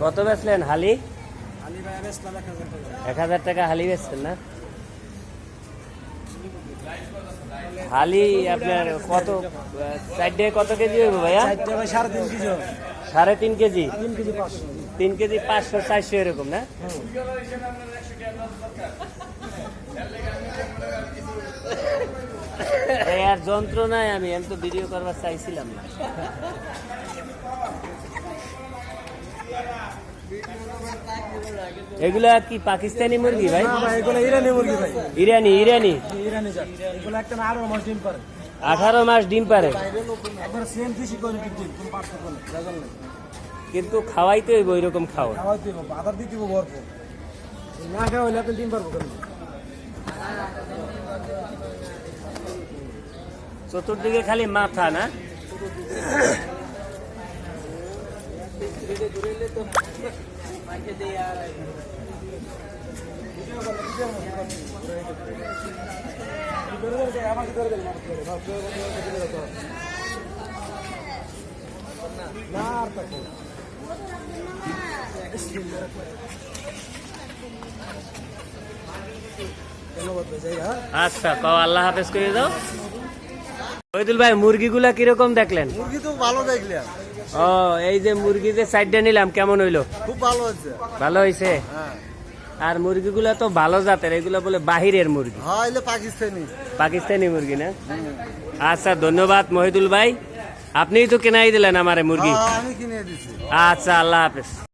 কত বেচলেন হালি? এক হাজার টাকা। হালি বেচছেন না? হালি আপনার কত সাইডে কত কেজি হইব ভাইয়া? সাড়ে তিন কেজি সাড়ে তিন কেজি? তিন কেজি পাঁচশো। চারশো এরকম না? এই আর যন্ত্রণায় আমি আমি তো ভিডিও করবার চাইছিলাম না। এগুলা কি পাকিস্তানি মুরগি ভাই? এগুলো ইরানি মুরগি ভাই। ইরানি ইরানি? ইরানি এগুলো একটা আরও মাস ডিম পারে। আঠারো মাস ডিম পারে। কিন্তু খাওয়াইতে হইব ওই রকম খাওয়া আদার দিয়ে দিব না খাওয়া হলে আপনি ডিম পারব কেন চতুর্দিকে খালি মাথা না? আচ্ছা কও আল্লাহ হাফেজ করে দাও। শহীদুল ভাই মুরগিগুলা কীরকম দেখলেন? মুরগি তো ভালো দেখলে ও এই যে মুরগি যে সাইডটা নিলাম কেমন হইল? খুব ভালো হচ্ছে ভালো হইছে? হ্যাঁ। আর মুরগিগুলা তো ভালো জাতের এগুলো বলে বাহিরের মুরগি। হ্যাঁ পাকিস্তানি। পাকিস্তানি মুরগি না? আচ্ছা ধন্যবাদ মহিদুল ভাই। আপনিই তো কেনাই দিলেন আমারে মুরগি। হ্যাঁ, আমি কিনে দিছি। আচ্ছা আল্লাহ হাফেজ।